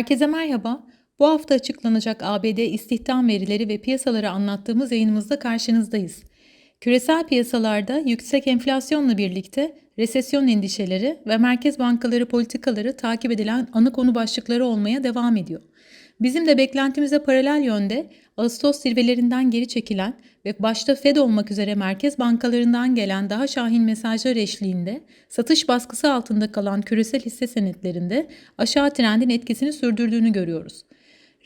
Herkese merhaba. Bu hafta açıklanacak ABD istihdam verileri ve piyasaları anlattığımız yayınımızda karşınızdayız. Küresel piyasalarda yüksek enflasyonla birlikte resesyon endişeleri ve merkez bankaları politikaları takip edilen ana konu başlıkları olmaya devam ediyor. Bizim de beklentimize paralel yönde Ağustos zirvelerinden geri çekilen ve başta Fed olmak üzere merkez bankalarından gelen daha şahin mesajlar eşliğinde satış baskısı altında kalan küresel hisse senetlerinde aşağı trendin etkisini sürdürdüğünü görüyoruz.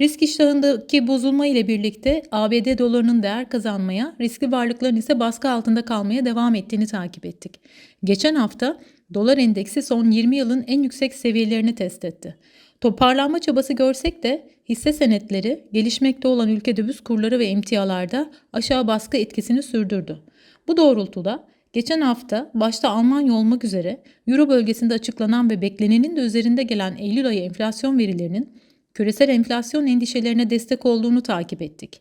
Risk iştahındaki bozulma ile birlikte ABD dolarının değer kazanmaya, riskli varlıkların ise baskı altında kalmaya devam ettiğini takip ettik. Geçen hafta dolar endeksi son 20 yılın en yüksek seviyelerini test etti. Toparlanma çabası görsek de hisse senetleri gelişmekte olan ülke döviz kurları ve emtialarda aşağı baskı etkisini sürdürdü. Bu doğrultuda geçen hafta başta Almanya olmak üzere Euro bölgesinde açıklanan ve beklenenin de üzerinde gelen Eylül ayı enflasyon verilerinin küresel enflasyon endişelerine destek olduğunu takip ettik.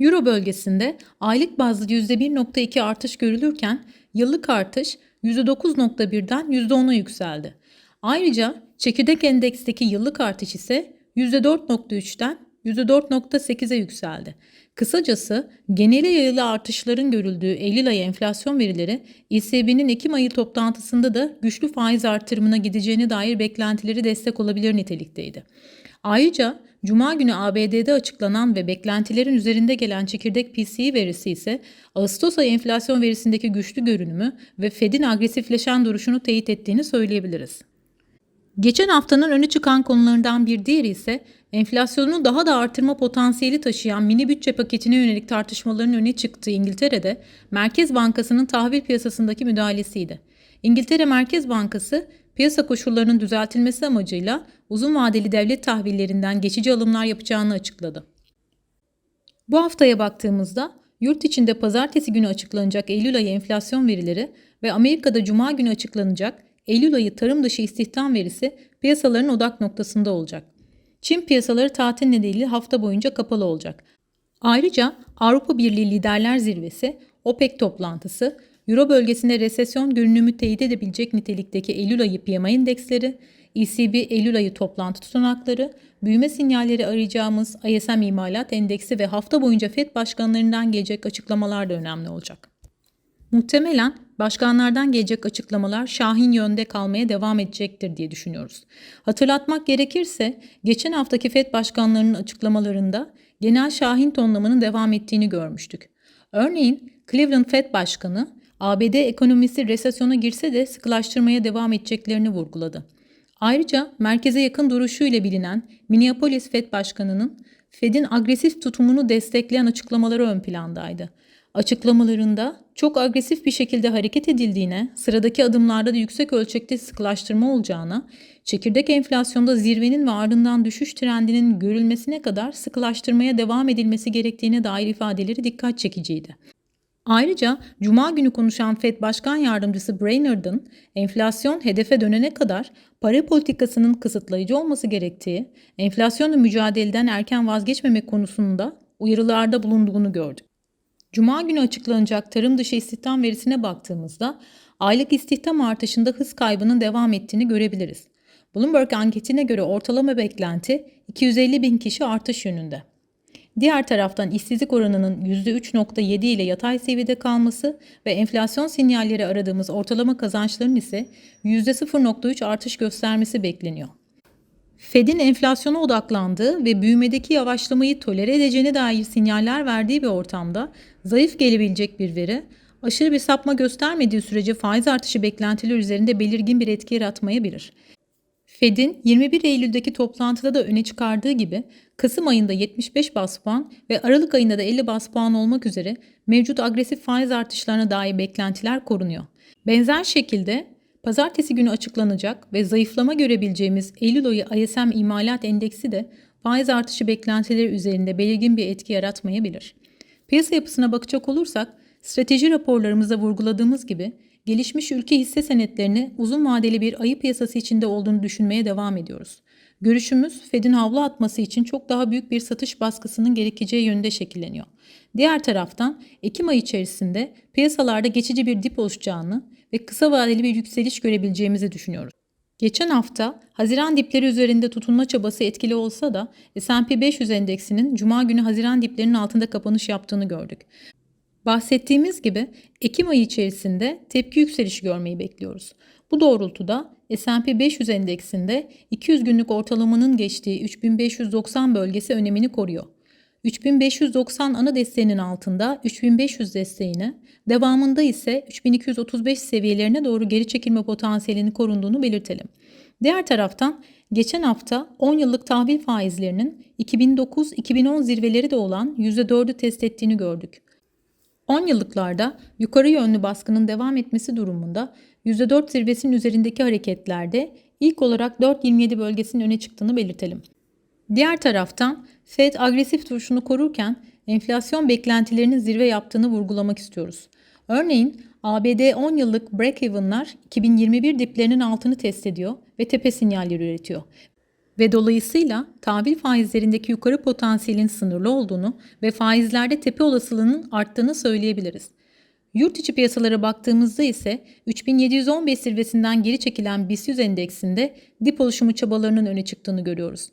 Euro bölgesinde aylık bazlı %1.2 artış görülürken yıllık artış %9.1'den %10'a yükseldi. Ayrıca çekirdek endeksteki yıllık artış ise %4.3'ten %4.8'e yükseldi. Kısacası genele yayılı artışların görüldüğü Eylül ayı enflasyon verileri ECB'nin Ekim ayı toplantısında da güçlü faiz artırımına gideceğine dair beklentileri destek olabilir nitelikteydi. Ayrıca Cuma günü ABD'de açıklanan ve beklentilerin üzerinde gelen çekirdek PCE verisi ise Ağustos ayı enflasyon verisindeki güçlü görünümü ve Fed'in agresifleşen duruşunu teyit ettiğini söyleyebiliriz. Geçen haftanın öne çıkan konularından bir diğeri ise enflasyonunu daha da artırma potansiyeli taşıyan mini bütçe paketine yönelik tartışmaların öne çıktığı İngiltere'de Merkez Bankası'nın tahvil piyasasındaki müdahalesiydi. İngiltere Merkez Bankası piyasa koşullarının düzeltilmesi amacıyla uzun vadeli devlet tahvillerinden geçici alımlar yapacağını açıkladı. Bu haftaya baktığımızda yurt içinde pazartesi günü açıklanacak Eylül ayı enflasyon verileri ve Amerika'da cuma günü açıklanacak Eylül ayı tarım dışı istihdam verisi piyasaların odak noktasında olacak. Çin piyasaları tatil nedeniyle hafta boyunca kapalı olacak. Ayrıca Avrupa Birliği Liderler Zirvesi, OPEC toplantısı, Euro bölgesinde resesyon görünümü teyit edebilecek nitelikteki Eylül ayı PMI endeksleri, ECB Eylül ayı toplantı tutanakları, büyüme sinyalleri arayacağımız ISM imalat endeksi ve hafta boyunca FED başkanlarından gelecek açıklamalar da önemli olacak. Muhtemelen başkanlardan gelecek açıklamalar şahin yönde kalmaya devam edecektir diye düşünüyoruz. Hatırlatmak gerekirse geçen haftaki FED başkanlarının açıklamalarında genel şahin tonlamanın devam ettiğini görmüştük. Örneğin Cleveland Fed Başkanı ABD ekonomisi resesyona girse de sıkılaştırmaya devam edeceklerini vurguladı. Ayrıca merkeze yakın duruşuyla bilinen Minneapolis Fed Başkanı'nın Fed'in agresif tutumunu destekleyen açıklamaları ön plandaydı. Açıklamalarında çok agresif bir şekilde hareket edildiğine, sıradaki adımlarda da yüksek ölçekte sıkılaştırma olacağına, çekirdek enflasyonda zirvenin ve ardından düşüş trendinin görülmesine kadar sıkılaştırmaya devam edilmesi gerektiğine dair ifadeleri dikkat çekiciydi. Ayrıca Cuma günü konuşan Fed Başkan Yardımcısı Brainerd'ın enflasyon hedefe dönene kadar para politikasının kısıtlayıcı olması gerektiği, enflasyonla mücadeleden erken vazgeçmemek konusunda uyarılarda bulunduğunu gördük. Cuma günü açıklanacak tarım dışı istihdam verisine baktığımızda aylık istihdam artışında hız kaybının devam ettiğini görebiliriz. Bloomberg anketine göre ortalama beklenti 250 bin kişi artış yönünde. Diğer taraftan işsizlik oranının %3.7 ile yatay seviyede kalması ve enflasyon sinyalleri aradığımız ortalama kazançların ise %0.3 artış göstermesi bekleniyor. Fed'in enflasyona odaklandığı ve büyümedeki yavaşlamayı tolere edeceğine dair sinyaller verdiği bir ortamda zayıf gelebilecek bir veri, aşırı bir sapma göstermediği sürece faiz artışı beklentiler üzerinde belirgin bir etki yaratmayabilir. Fed'in 21 Eylül'deki toplantıda da öne çıkardığı gibi Kasım ayında 75 bas puan ve Aralık ayında da 50 bas puan olmak üzere mevcut agresif faiz artışlarına dair beklentiler korunuyor. Benzer şekilde pazartesi günü açıklanacak ve zayıflama görebileceğimiz Eylül ayı ISM imalat endeksi de faiz artışı beklentileri üzerinde belirgin bir etki yaratmayabilir. Piyasa yapısına bakacak olursak strateji raporlarımızda vurguladığımız gibi gelişmiş ülke hisse senetlerini uzun vadeli bir ayı piyasası içinde olduğunu düşünmeye devam ediyoruz. Görüşümüz Fed'in havlu atması için çok daha büyük bir satış baskısının gerekeceği yönde şekilleniyor. Diğer taraftan Ekim ayı içerisinde piyasalarda geçici bir dip oluşacağını ve kısa vadeli bir yükseliş görebileceğimizi düşünüyoruz. Geçen hafta Haziran dipleri üzerinde tutunma çabası etkili olsa da S&P 500 endeksinin cuma günü Haziran diplerinin altında kapanış yaptığını gördük. Bahsettiğimiz gibi Ekim ayı içerisinde tepki yükselişi görmeyi bekliyoruz. Bu doğrultuda S&P 500 endeksinde 200 günlük ortalamanın geçtiği 3590 bölgesi önemini koruyor. 3590 ana desteğinin altında 3500 desteğini, devamında ise 3235 seviyelerine doğru geri çekilme potansiyelini korunduğunu belirtelim. Diğer taraftan geçen hafta 10 yıllık tahvil faizlerinin 2009-2010 zirveleri de olan %4'ü test ettiğini gördük. 10 yıllıklarda yukarı yönlü baskının devam etmesi durumunda %4 zirvesinin üzerindeki hareketlerde ilk olarak 4.27 bölgesinin öne çıktığını belirtelim. Diğer taraftan Fed agresif duruşunu korurken enflasyon beklentilerinin zirve yaptığını vurgulamak istiyoruz. Örneğin ABD 10 yıllık break-even'lar 2021 diplerinin altını test ediyor ve tepe sinyalleri üretiyor. Ve dolayısıyla tahvil faizlerindeki yukarı potansiyelin sınırlı olduğunu ve faizlerde tepe olasılığının arttığını söyleyebiliriz. Yurt içi piyasalara baktığımızda ise 3715 zirvesinden geri çekilen BIST 100 endeksinde dip oluşumu çabalarının öne çıktığını görüyoruz.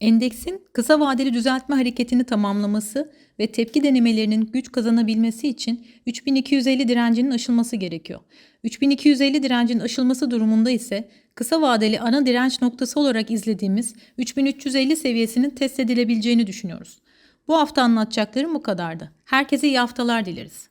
Endeksin kısa vadeli düzeltme hareketini tamamlaması ve tepki denemelerinin güç kazanabilmesi için 3250 direncinin aşılması gerekiyor. 3250 direncin aşılması durumunda ise kısa vadeli ana direnç noktası olarak izlediğimiz 3350 seviyesinin test edilebileceğini düşünüyoruz. Bu hafta anlatacaklarım bu kadardı. Herkese iyi haftalar dileriz.